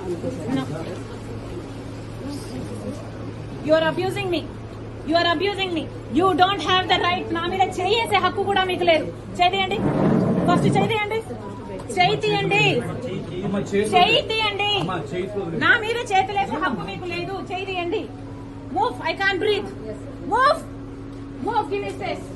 అంతే are No. మీ are are me. You are abusing me. You నా మీద చేసే హక్కు కూడా మీకు లేదు. చేయండి ఫస్ట్ చేయండి చేయి తీయండి చేయి తీయండి నా మీద చేతులేసే హక్కు మీకు లేదు. చేయి తీయండి move I can breathe move move give me space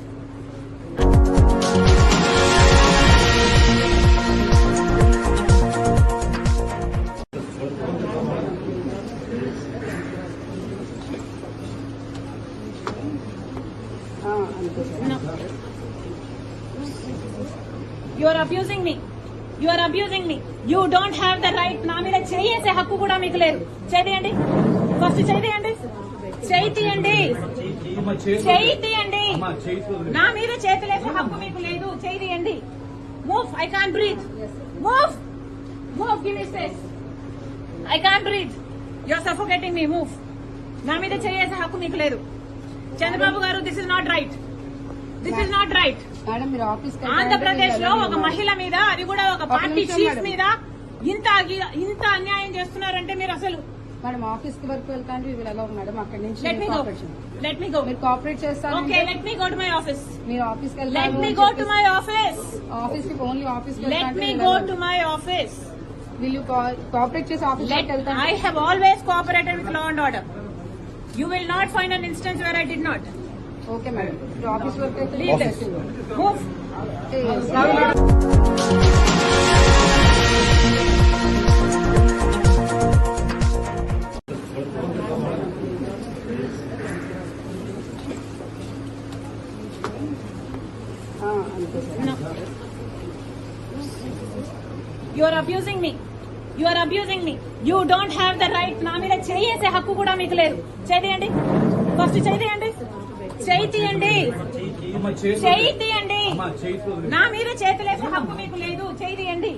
you are abusing me you are abusing me you don't have the right నా మీద చేయేసే హక్కు కూడా మీకు లేదు. చేయండి ఫస్ట్ చేయండి చేయి తీయండి చేయి తీయండి నా మీద చేతులేసే హక్కు మీకు లేదు. చేయి తీయండి move I can breathe move move give me space I can breathe you are suffocating me move నా మీద చేయేసే హక్కు మీకు లేదు. చంద్రబాబు గారు this is not right this is not right ఆంధ్రప్రదేశ్లో ఒక మహిళ మీద అది కూడా ఒక పార్టీ చీఫ్. మీద ఇంత ఇంత అన్యాయం చేస్తున్నారంటే మీరు అసలు మేడం ఆఫీస్కి వరకు వెళ్తాంటే ఇవి ఎలా మేడం? అక్కడి నుంచి let me go let me go మీరు కోఆపరేట్ చేస్తాను okay let me go to my office మీరు ఆఫీస్కి let me go to my office ఆఫీస్కి only office let me go to my office వీళ్ళు కోఆపరేట్ చేసి ఆఫీస్కి వెళ్తాను I have always cooperated with law and order. You will not find an instance where I did not. Okay madam మీరు office వరకు అయితే Leave this. Move. ఆ, అంతే sir No. You are abusing me. You are abusing me. You don't have the right. నా మీద చేయేసే హక్కు కూడా మీకు లేదు చేయండి ఫస్ట్ చేయండి చేయి తీయండి చేయి తీయండి నా మీద చేతులేసే హక్కు మీకు లేదు. చేయి తీయండి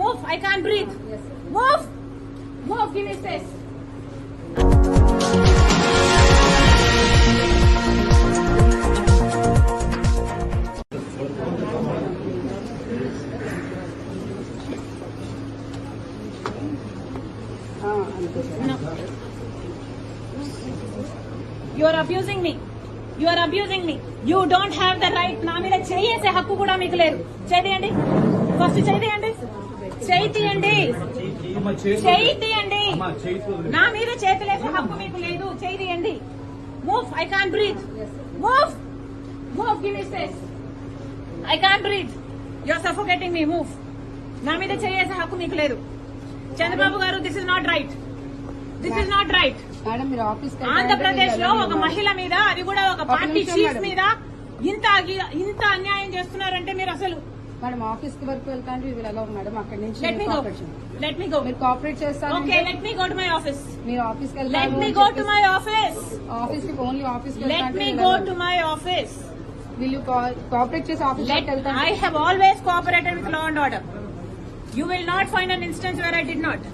move I can breathe move move give me space. You are abusing me. You are abusing me. You don't have the right. నా మీద చేయేసే హక్కు కూడా మీకు లేదు. చేయండి ఫస్ట్ చేయండి చేయి తీయండి చేయి తీయండి నా మీద చేతులేసే హక్కు మీకు లేదు. చేయి తీయండి move I can breathe move move give me space I can breathe you are suffocating me move నా మీద చేయేసే హక్కు మీకు లేదు. చంద్రబాబు గారు this is not right this is not right madam మీరు ఆఫీస్ ఆంధ్రప్రదేశ్లో ఒక మహిళ మీద అది కూడా ఒక పార్టీ చీఫ్. మీద ఇంత ఇంత అన్యాయం చేస్తున్నారంటే మీరు అసలు మేడం ఆఫీస్కి వరకు వెళ్తాంటే ఇవి ఎలా మేడం? అక్కడి నుంచి let me go let me go మీరు కోఆపరేట్ చేస్తాను okay let me go to my office మీరు ఆఫీస్కి let me go to my office ఆఫీస్కి ఓన్లీ ఆఫీస్కి let me go to my office వీళ్ళు కోఆపరేట్ చేసి ఆఫీస్ లెట్కి వెళ్తాను I have always cooperated with law and order you will not find an instance where I did not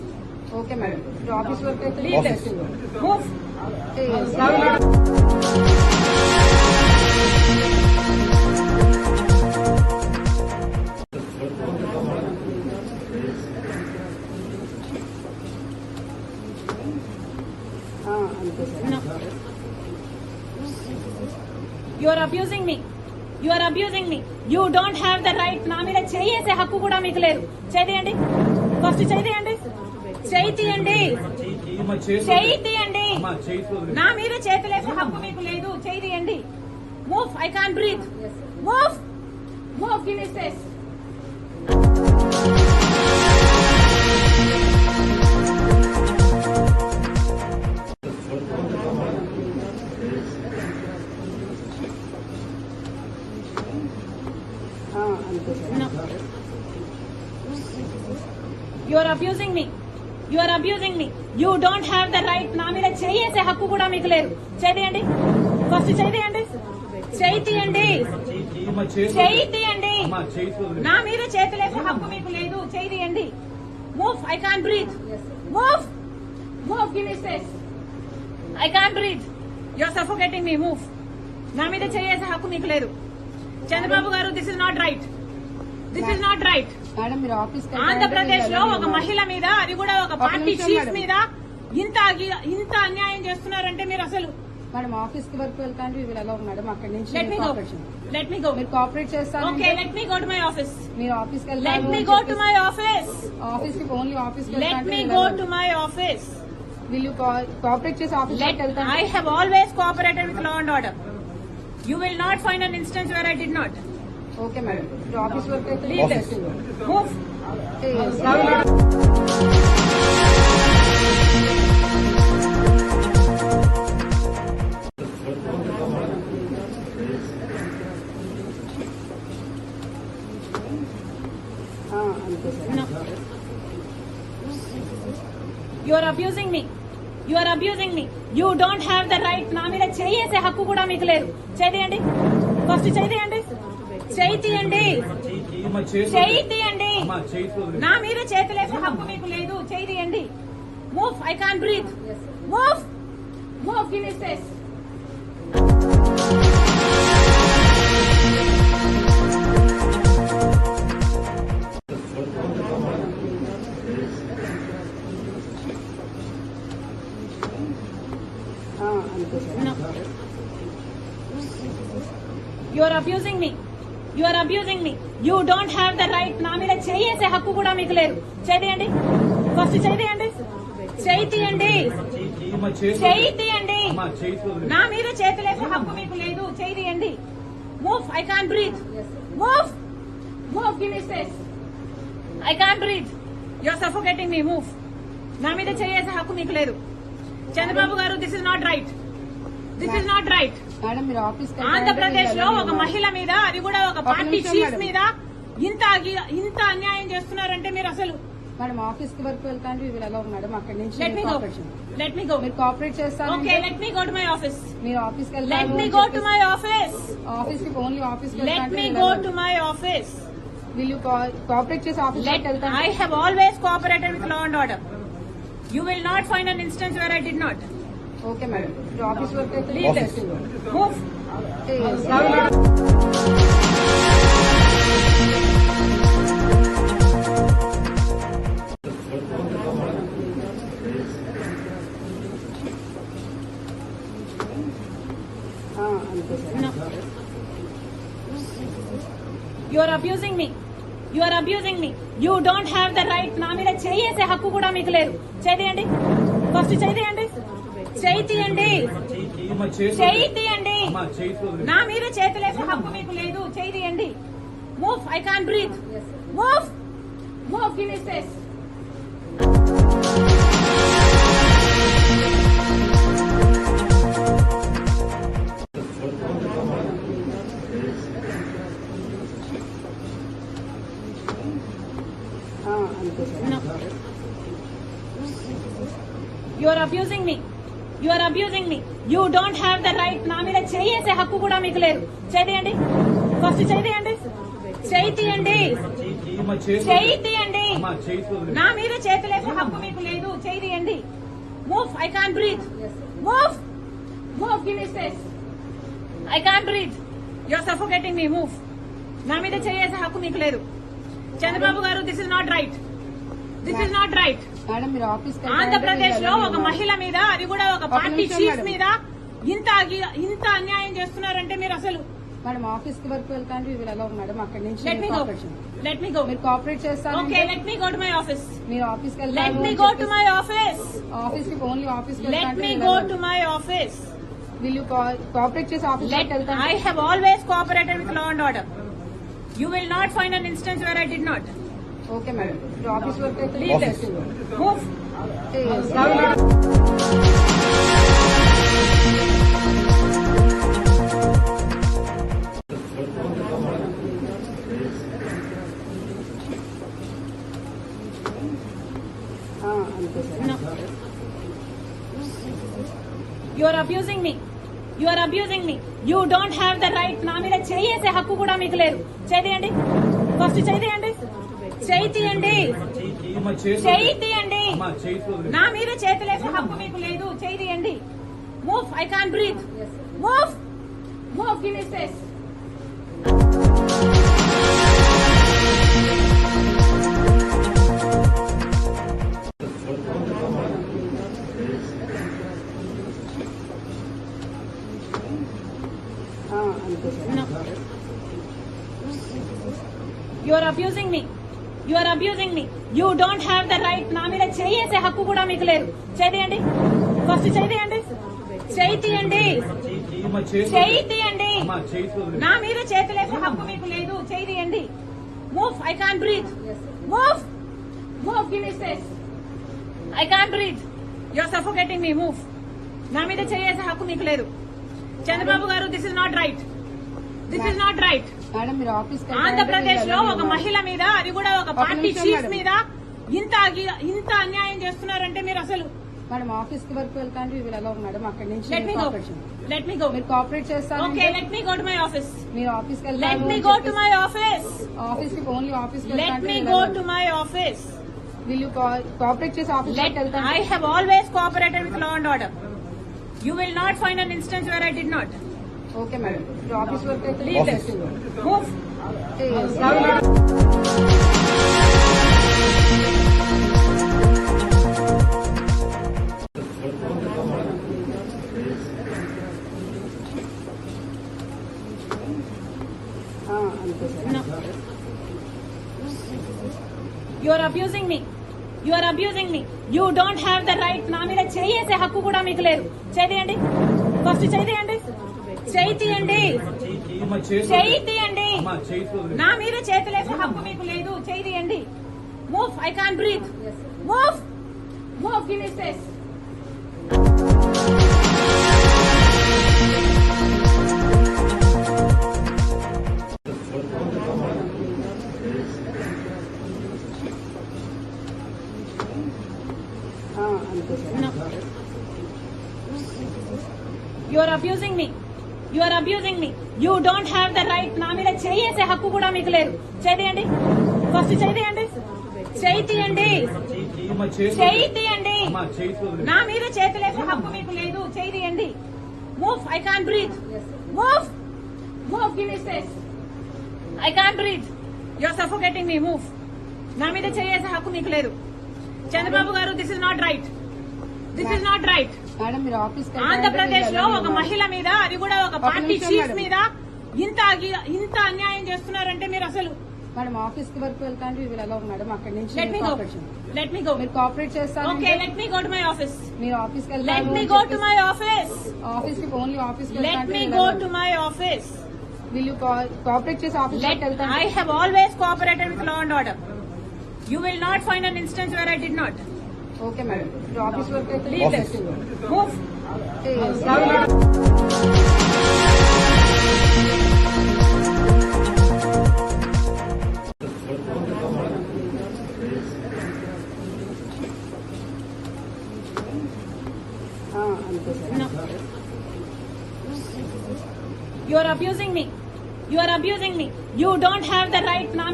you're abusing me you're abusing me you don't have the right నా మీద చేసే హక్కు కూడా మీకు లేదు. చేయండి. ఫస్ట్ చేయండి. చేయి తీయండి చేయి తీయండి నా మీద చేతులేసే హక్కు మీకు లేదు. చేయి తీయండి move I can breathe move move give me space You are abusing me. You are abusing me you don't have the right నా మీద చేయేసే హక్కు కూడా మీకు లేదు. చేయండి ఫస్ట్ చేయండి చేయి తీయండి చేయి తీయండి నా మీద చేతులేసే హక్కు మీకు లేదు. చేయి తీయండి move I can breathe move move give me space I can breathe you are suffocating me move నా మీద చేయేసే హక్కు మీకు లేదు. చంద్రబాబు గారు this is not right this is not right ఆంధ్రప్రదేశ్లో ఒక మహిళ మీద అది కూడా ఒక పార్టీ చీఫ్. మీద ఇంత ఇంత అన్యాయం చేస్తున్నారంటే మీరు అసలు మేడం ఆఫీస్కి వరకు వెళ్తాంటే వీళ్ళు ఎలా మేడం? అక్కడ నుంచి let me go cooperation. Let me go మీరు కోఆపరేట్ చేస్తాను okay let me go to my office మీరు ఆఫీస్కి let me go to my office ఆఫీస్కి ఓన్లీ ఆఫీస్కి let me go to my office వీళ్ళు కోఆపరేట్ చేసి ఆఫీస్కి వెళ్తాను I have always cooperated with law and order. You will not find an instance where I did not. Okay madam office work అయితే No. You are abusing me. You are abusing me. You don't have the right. నా మీద చేయేసే హక్కు కూడా మీకు లేదు చేయండి first చేయండి చేయి తీయండి చేయి తీయండి నా మీద చేతులేసే హక్కు మీకు లేదు. చేయి తీయండి move I can breathe move move give me space. You are abusing me. You are abusing me. You don't have the right. నా మీద చేయేసే హక్కు కూడా మీకు లేదు. చేయండి ఫస్ట్ చేయండి చేయి తీయండి చేయి తీయండి నా మీద చేతులేసే హక్కు మీకు లేదు. చేయి తీయండి move I can breathe move move give me space I can breathe you are suffocating me move నా మీద చేయేసే హక్కు మీకు లేదు. చంద్రబాబు గారు this is not right this is not right ఆంధ్రప్రదేశ్లో ఒక మహిళ మీద అది కూడా ఒక పార్టీ చీఫ్. మీద ఇంత ఇంత అన్యాయం చేస్తున్నారంటే మీరు అసలు మేడం ఆఫీస్కి వరకు వెళ్తాంటే వీళ్ళు ఎలా మేడం అక్కడ నుంచి let me go cooperation. Let me go మీరు కోఆపరేట్ చేస్తాను okay let me go to my office మీరు ఆఫీస్కి let me go to my office ఆఫీస్కి ఓన్లీ ఆఫీస్కి let me go to my office వీళ్ళు కోఆపరేట్ చేసి ఆఫీస్కి వెళ్తాను I have always cooperated with law and order you will not find an instance where I did not okay madam. మీరు office work అయితే abusing me. You are abusing me. You don't have the right. నా మీద చేయేసే హక్కు కూడా మీకు లేదు చేయండి ఫస్ట్ చేయండి చేయి తీయండి చేయి తీయండి నా మీద చేతులేసే హక్కు మీకు లేదు. చేయి తీయండి move I can breathe move move give space. You are abusing me. You are abusing me. You don't have the నా మీద చేసే హక్కు కూడా మీకు లేదు. చేయండి ఫస్ట్ చేయండి చేయి తీయండి చేయి తీయండి నా మీద చేతులేసే హక్కు మీకు లేదు. చేయి తీయండి move I can breathe move move give me space I can breathe you are suffocating me move నా మీద చేసే హక్కు మీకు లేదు. Chandrababu garu this is not right this is not right ఆంధ్రప్రదేశ్లో ఒక మహిళ మీద అది కూడా ఒక పార్టీ చీఫ్. మీద ఇంత ఇంత అన్యాయం చేస్తున్నారంటే మీరు అసలు మేడం ఆఫీస్కి వరకు వెళ్తాంటే వీళ్ళు ఎలా మేడం. అక్కడ నుంచి let me go cooperation. Let me go మీరు కోఆపరేట్ చేస్తాను okay let me go to my office మీరు ఆఫీస్కి let me go to my office ఆఫీస్కి ఓన్లీ ఆఫీస్కి let me go to my office వీళ్ళు కోఆపరేట్ చేసి ఆఫీస్కి వెళ్తాను I have always cooperated with law and order you will not find an instance where I did not okay madam. Office work are abusing me you are abusing me you don't have the right నా మీద చేయేసే హక్కు కూడా మీకు లేదు. చేయండి first చేయండి చేయి తీయండి చేయి తీయండి నా మీద చేతి చేతులేసే హక్కు మీకు లేదు. చేయి తీయండి move I can breathe move move give me space You are abusing me. You are abusing me. You don't have the right. నా మీద చేయేసే హక్కు కూడా మీకు లేదు. చేయండి ఫస్ట్ చేయండి చేయి తీయండి చేయి తీయండి నా మీద చేతులేసే హక్కు మీకు లేదు. చేయి తీయండి move I can breathe move move give me space I can breathe you are suffocating me move నా మీద చేయేసే హక్కు మీకు లేదు. Chandrababu garu this is not right this is not right ఆంధ్రప్రదేశ్లో ఒక మహిళ మీద అది కూడా ఒక పార్టీ చీఫ్. మీద ఇంత ఇంత అన్యాయం చేస్తున్నారంటే మీరు అసలు మేడం ఆఫీస్కి వరకు వెళ్తాంటే వీళ్ళు ఎలా మేడం అక్కడి నుంచి లెట్ మీ గో cooperate చేయండి. లెట్ మీ గో మీరు కోఆపరేట్ చేస్తాను okay let me go to my office మీరు ఆఫీస్కి let me go to my office ఆఫీస్కి only office let me go to my office వీళ్ళు కోఆపరేట్ చేసి ఆఫీస్ లెట్ వెళ్తాను I have always cooperated with law and order you will not find an instance where I did not okay madam మీరు office work అయితే leave this move ఆ, అంతే sir No. You are abusing me. You are abusing me. You don't have the right. నా మీద చేయేసే హక్కు కూడా మీకు లేదు చేయండి ఫస్ట్ చేయండి చేయి తీయండి చేయి తీయండి నా మీద చేతులేసే హక్కు మీకు లేదు. చేయి తీయండి move I can breathe move move give space. You are abusing me. You are abusing you don't have the right నా మీద చేసే హక్కు కూడా మీకు లేదు. చేయండి ఫస్ట్ చేయండి చేయి తీయండి నా మీద చేతులేసే హక్కు మీకు లేదు. చేయండి move I can breathe move move give space I can breathe you are suffocating me move నా మీద చేయేసే హక్కు మీకు లేదు. Chandrababu garu this is not right this is not right ఆంధ్రప్రదేశ్లో ఒక మహిళ మీద అది కూడా ఒక పార్టీ చీఫ్. మీద ఇంత ఇంత అన్యాయం చేస్తున్నారంటే మీరు అసలు మేడం ఆఫీస్కి వరకు వెళ్తాంటే వీళ్ళు ఎలా మేడం. అక్కడి నుంచి let me go. Let me go మీరు కోఆపరేట్ చేస్తాను okay let me go to my office మీరు ఆఫీస్కి let me go to my office ఆఫీస్కి only office let me go to my office వీళ్ళు కోఆపరేట్ చేసి ఆఫీస్ లెట్ వెళ్తాను? I have always cooperated with law and order you will not find an instance where I did not okay madam office work అయితే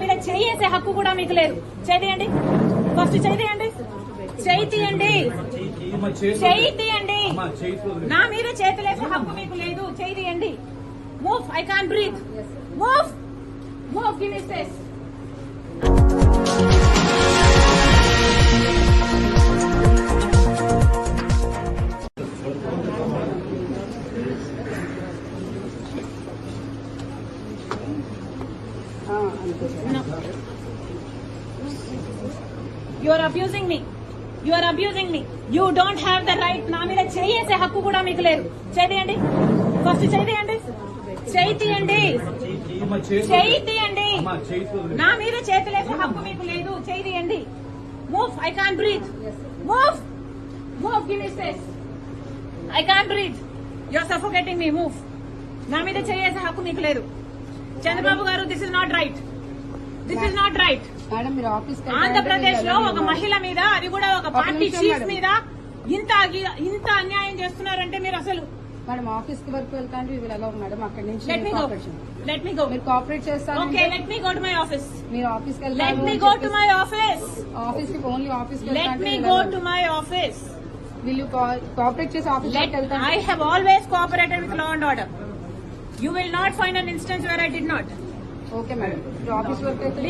మీద చేసే హక్కు కూడా మీకు లేదు. చేయండి. ఫస్ట్ చేయండి. చేయి తీయండి చేయి తీయండి నా మీద చేతులేసే హక్కు మీకు లేదు. చేయి తీయండి move I can breathe move move give me space ఆ, You are abusing me. You are abusing me you don't have the right నా మీద చేయేసే హక్కు కూడా మీకు లేదు. చేయండి ఫస్ట్ చేయండి చేయండి చేయండి నా మీద చేతులేసే హక్కు మీకు లేదు. చేయండి move I can breathe move move give me space I can breathe you are suffocating me move నా మీద చేయేసే హక్కు మీకు లేదు. Chandrababu garu this is not right this is not right ఆంధ్రప్రదేశ్లో ఒక మహిళ మీద అది కూడా ఒక పార్టీ చీఫ్. మీద ఇంత ఇంత అన్యాయం చేస్తున్నారంటే మీరు అసలు మేడం ఆఫీస్కి వరకు వెళ్తాంటే వీళ్ళు ఎలా మేడం అక్కడి నుంచి లెట్ మీ గో cooperate చేయండి. లెట్ మీ గో మీరు కోఆపరేట్ చేస్తాను okay let me go to my office మీరు ఆఫీస్కి let me go to my office ఆఫీస్కి only office let me go to my office వీళ్ళు కోఆపరేట్ చేసి ఆఫీస్ వెళ్తాను I have always cooperated with law and order you will not find an instance where I did not okay madam. Office work అయితే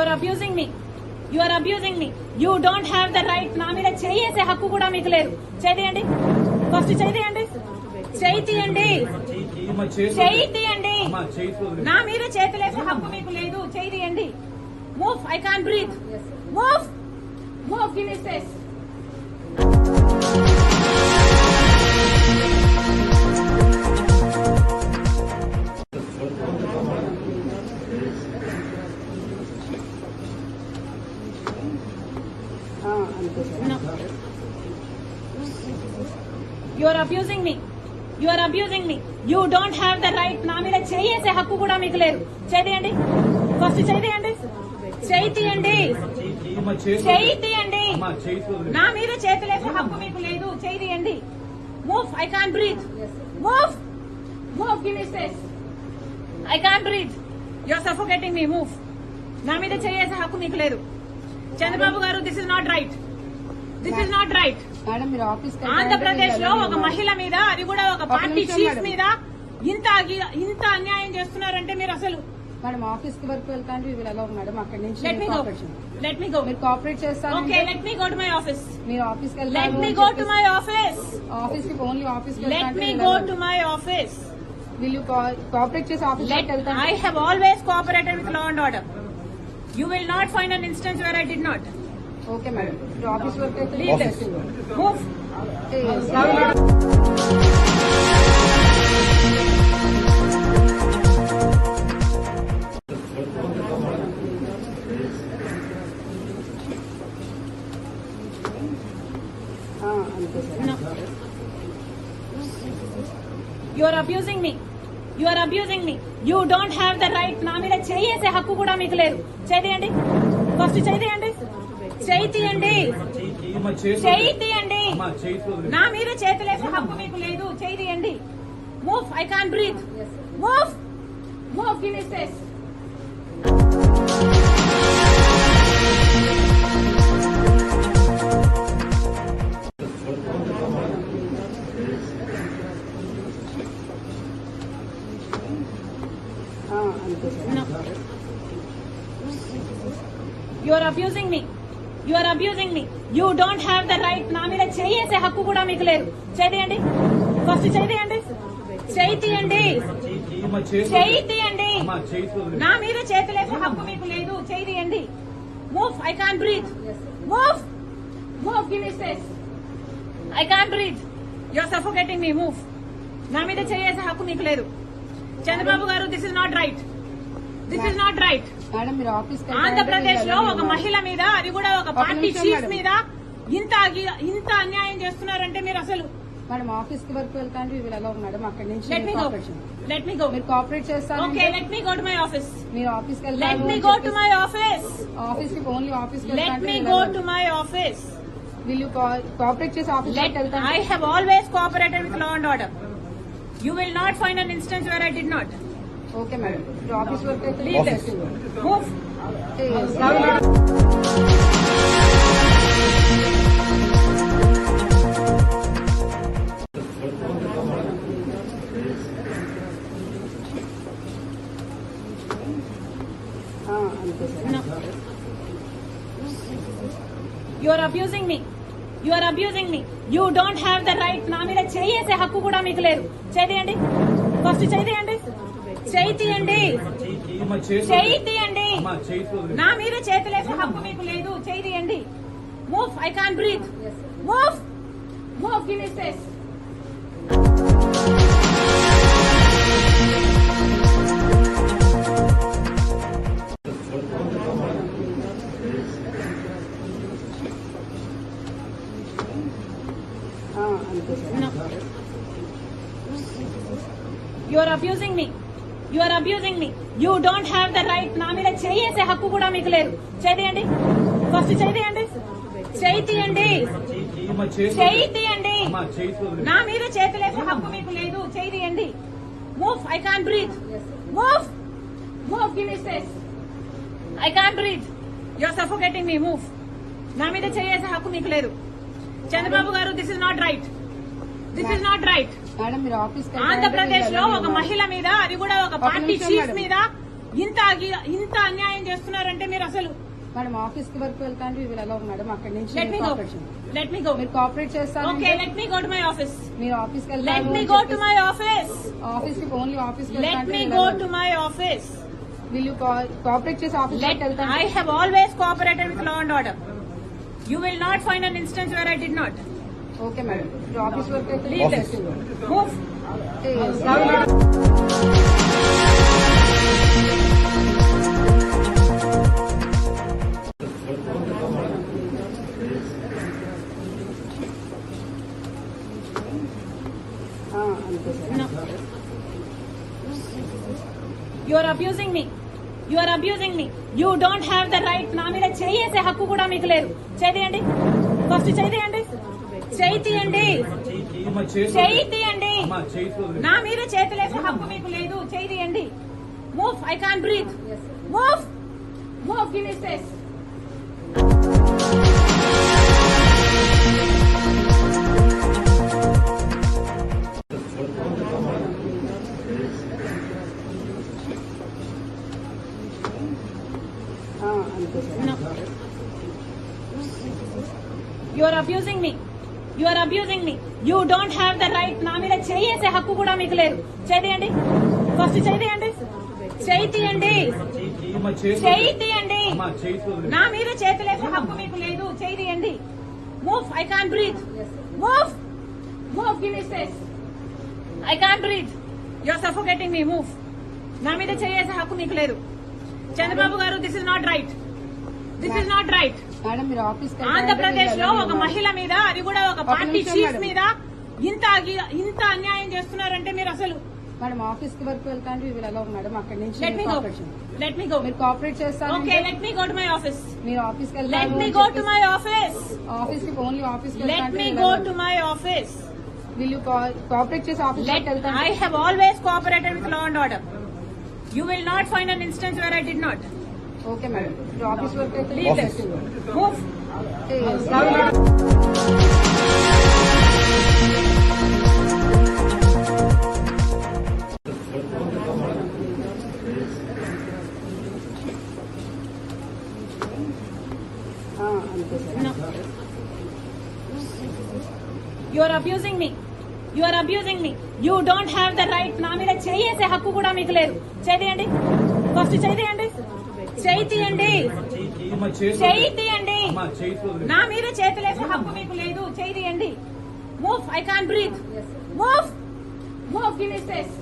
are abusing me are abusing me you don't have the right నా మీద చేసే హక్కు కూడా మీకు లేదు. చేయండి. First చేయండి. చేయి తీయండి చేయి తీయండి నా మీద చేతులేసే హక్కు మీకు లేదు. చేయి తీయండి move I can breathe move move give me space. You are abusing me. You are abusing you don't have the right నా మీద చేయేసే హక్కు కూడా మీకు లేదు. చేయండి ఫస్ట్ చేయండి చేయి తీయండి చేయి తీయండి నా మీద చేతులేసే హక్కు మీకు లేదు. చేయి తీయండి move I can breathe move move give space I can breathe you are suffocating me move నా మీద చేయేసే హక్కు మీకు లేదు. Chandrababu garu this is not right this is not right ఆంధ్రప్రదేశ్లో ఒక మహిళ మీద అది కూడా ఒక పార్టీ చీఫ్. మీద ఇంత ఇంత అన్యాయం చేస్తున్నారంటే మీరు అసలు మేడం ఆఫీస్కి వరకు వెళ్తాంటే వీళ్ళు ఎలా మేడం. అక్కడి నుంచి let me go. Let me go మీరు cooperate okay let me go to my office మీరు ఆఫీస్కి లెట్ వెళ్తాను me go to my office ఆఫీస్కి ఓన్లీ ఆఫీస్కి let me go to my office వీళ్ళు కోఆపరేట్ చేసి ఆఫీస్కి వెళ్తాను I have always cooperated with law and order you will not find an instance where I did not okay madam మీరు office work అయితే. You are abusing me you are abusing me you don't have the right నా మీద చేయేసే హక్కు కూడా మీకు లేదు. చేయండి. ఫస్ట్ చేయండి. చేయి తీయండి చేయి తీయండి నా మీద చేతులేసే హక్కు మీకు లేదు. చేయి తీయండి move I can breathe move move give me space sir No. You are abusing me you don't have the right నా మీద చేసే హక్కు కూడా మీకు లేదు. చేయండి ఫస్ట్ చేయండి చేయండి చేయండి నా మీద చేతులేసే హక్కు మీకు లేదు. చేయండి move I can breathe move move give me space I can breathe you are suffocating me move నా మీద చేసే హక్కు మీకు లేదు. Chandrababu garu this is not right this is not right ఆంధ్రప్రదేశ్లో ఒక మహిళ మీద అది కూడా ఒక పార్టీ చీఫ్. మీద ఇంత ఇంత అన్యాయం చేస్తున్నారంటే మీరు అసలు మేడం ఆఫీస్కి వరకు వెళ్తాంటే వీళ్ళు ఎలా మేడం అక్కడి నుంచి let me go cooperation. Let me go మీరు కోఆపరేట్ చేస్తాను okay let me go to my office మీరు ఆఫీస్కి లెట్ వెళ్తాను me go to my office ఆఫీస్కి ఓన్లీ ఆఫీస్కి let me go to my office వీళ్ళు కోఆపరేట్ చేసి ఆఫీస్కి వెళ్తాను I have always cooperated with law and order you will not find an instance where I did not okay madam. Office work అయితే leave. You are abusing me you are abusing me you don't have the right నా మీద చేయేసే హక్కు కూడా మీకు లేదు. చేయండి. First చేయండి. చేయి తీయండి చేయి తీయండి నా మీద చేతులేసే హక్కు మీకు లేదు. చేయి తీయండి move I can breathe move move give me space చేయేసే హక్కు కూడా మీకు లేదు. చేయండి ఫస్ట్ చేయండి చేయి తీయండి చేయి తీయండి నా మీద చేతులేసే హక్కు మీకు లేదు. చేయి తీయండి move I can breathe move move give me space I can breathe you are suffocating me move నా మీద చేయేసే హక్కు మీకు లేదు. Chandrababu garu this is not right this is not right ఆంధ్రప్రదేశ్లో ఒక మహిళ మీద అది కూడా ఒక పార్టీ చీఫ్. మీద ఇంత ఇంత అన్యాయం చేస్తున్నారంటే మీరు అసలు మేడం ఆఫీస్కి వరకు వెళ్తాను వీళ్ళు ఎలా మేడం అక్కడ నుంచి let me go. Let me go మీరు కోఆపరేట్ చేస్తాను okay let me go to my office మీరు ఆఫీస్కి let me go to my office ఆఫీస్కి ఓన్లీ ఆఫీస్కి let me go to my office వీళ్ళు కోఆపరేట్ చేసి ఆఫీస్కి వెళ్తాను I have always cooperated with law and order. You will not find an instance where I did not. Okay madam office work అయితే Leave you are abusing me you are abusing me you don't have the right నా మీద చేయేసే హక్కు కూడా మీకు లేదు. చేయండి first చేయండి చేయి తీయండి చేయి తీయండి నా మీద చేతులేసే హక్కు మీకు లేదు. చేయి తీయండి move I can breathe move move give me You are abusing me. You are you don't have the right నా మీద చేసే హక్కు కూడా మీకు లేదు. చేయండి ఫస్ట్ చేయండి చేయి తీయండి చేయి తీయండి నా మీద చేతులేసే హక్కు మీకు లేదు. చేయి తీయండి move I can breathe move move give me space I can breathe you are suffocating me move నా మీద చేసే హక్కు మీకు లేదు. Chandrababu garu this is not right this is not right ఆంధ్రప్రదేశ్లో ఒక మహిళ మీద అది కూడా ఒక పార్టీ చీఫ్. మీద ఇంత ఇంత అన్యాయం చేస్తున్నారంటే మీరు అసలు మేడం ఆఫీస్కి వరకు వెళ్తాను వీళ్ళు ఎలా మేడం. అక్కడ నుంచి లెట్ మీ గో cooperate చేయండి. లెట్ మీ గో మీరు కోఆపరేట్ చేస్తాను okay let me go to my office మీరు ఆఫీస్కి let me go to my office ఆఫీస్కి ఓన్లీ ఆఫీస్కి let me go to my office వీళ్ళు కోఆపరేట్ చేసి ఆఫీస్కి వెళ్తాను? I have always cooperated with law and order. You will not find an instance where I did not. Okay madam మీరు office work అయితే Leave this. Move. ఆ, అంతే sir No. You are abusing me. You are abusing me. You don't have the right. నా మీద చేయేసే హక్కు కూడా మీకు లేదు చేయండి ఫస్ట్ చేయండి చేయి తీయండి చేయి తీయండి నా మీద చేతులేసే హక్కు మీకు లేదు. చేయి తీయండి move I can breathe move move give me space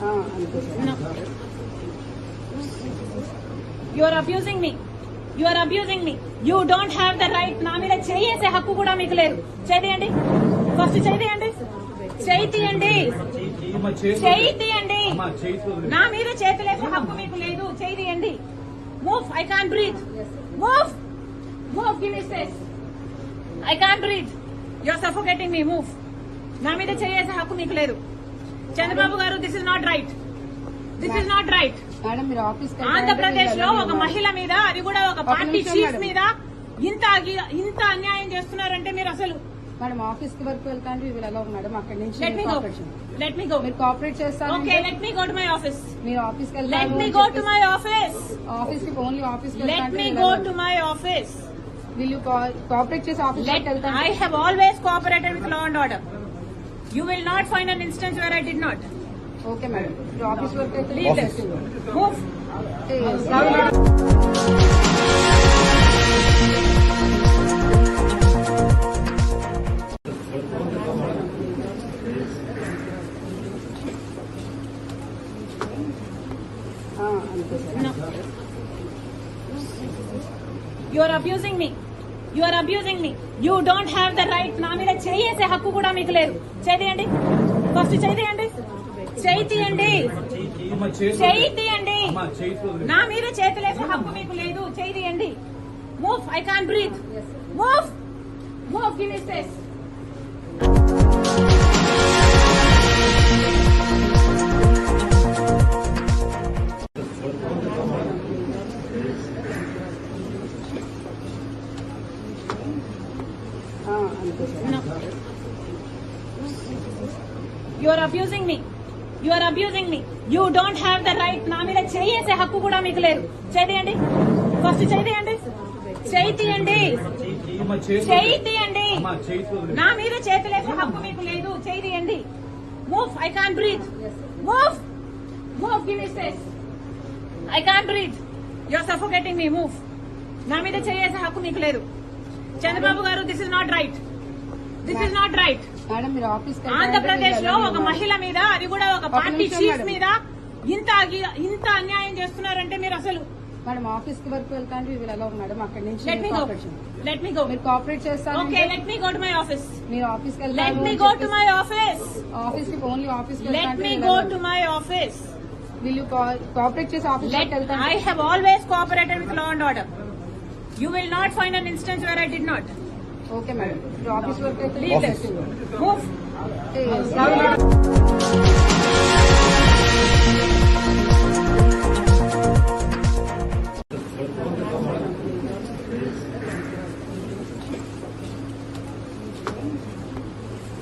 No. You are abusing me. You are abusing me. You don't have the right. నా మీద చేయేసే హక్కు కూడా మీకు లేదు. చేయండి ఫస్ట్ చేయండి చేయి తీయండి చేయి తీయండి నా మీద చేతులేసే హక్కు మీకు లేదు. చేయి తీయండి move I can breathe move move give me space I can breathe you are suffocating me move నా మీద చేయేసే హక్కు మీకు లేదు. Chandrababu garu this is not right this is not right ఆంధ్రప్రదేశ్లో ఒక మహిళ మీద అది కూడా ఒక పార్టీ చీఫ్. మీద ఇంత ఇంత అన్యాయం చేస్తున్నారంటే మీరు అసలు మేడం ఆఫీస్కి వరకు వెళ్తాను వీళ్ళు ఎలా మేడం అక్కడ నుంచి లెట్ మీ గో cooperate చేయండి. లెట్ మీ గో మీరు కోఆపరేట్ చేస్తాను okay let me go to my office మీరు ఆఫీస్కి let me go to my office ఆఫీస్కి ఓన్లీ ఆఫీస్కి let me go to my office వీళ్ళు కోఆపరేట్ చేసి ఆఫీస్ Let కి వెళ్తాను I have always cooperated with law and order. You will not find an instance where I did not. Okay madam మీరు office work అయితే Leave this. Move. ఆ, అంతే sir No. You are abusing me. You are abusing me. You don't have the right. నా మీద చేయేసే హక్కు కూడా మీకు లేదు చేయండి ఫస్ట్ చేయండి చేయి తీయండి చేయి తీయండి నా మీద చేతులేసే హక్కు మీకు లేదు. చేయి తీయండి move I can't breathe move move give is You are abusing me. You are abusing me you don't have the right నా మీద చేసే హక్కు కూడా మీకు లేదు. చేయండి ఫస్ట్ చేయండి చేయి తీయండి నా మీద చేతులేసే హక్కు మీకు లేదు. చేయండి move I can't breathe move move give space I can't breathe your suffocating me move నా మీద చేయేసే హక్కు మీకు లేదు. Chandrababu garu this is not right this is not right ఆంధ్రప్రదేశ్లో ఒక మహిళ మీద అది కూడా ఒక పార్టీ చీఫ్ మేడం. మీద ఇంత ఇంత అన్యాయం చేస్తున్నారంటే మీరు అసలు మేడం ఆఫీస్కి వరకు వెళ్తాను వీళ్ళు ఎలా మేడం. అక్కడి నుంచి let me go let me go మీరు కోఆపరేట్ చేస్తాను okay let me go to my office మీరు ఆఫీస్కి let me go to my office ఆఫీస్కి ఓన్లీ ఆఫీస్కి let me go to my office వీళ్ళు కోఆపరేట్ చేసి ఆఫీస్కి వెళ్తాను? I have always cooperated with law and order. You will not find an instance where I did not. Okay madam office work అయితే Leave this. Move.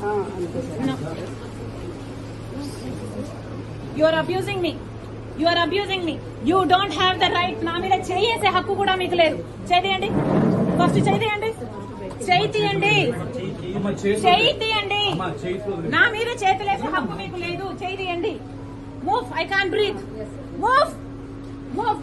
ఆ, అంతే sir No. You are abusing me. You are abusing me. You don't have the right. నా మీద చేయేసే హక్కు కూడా మీకు లేదు చేయండి ఫస్ట్ చేయండి చేయి తీయండి చేయి తీయండి నా మీద చేతులేసే హక్కు మీకు లేదు. చేయి తీయండి move I can't breathe move move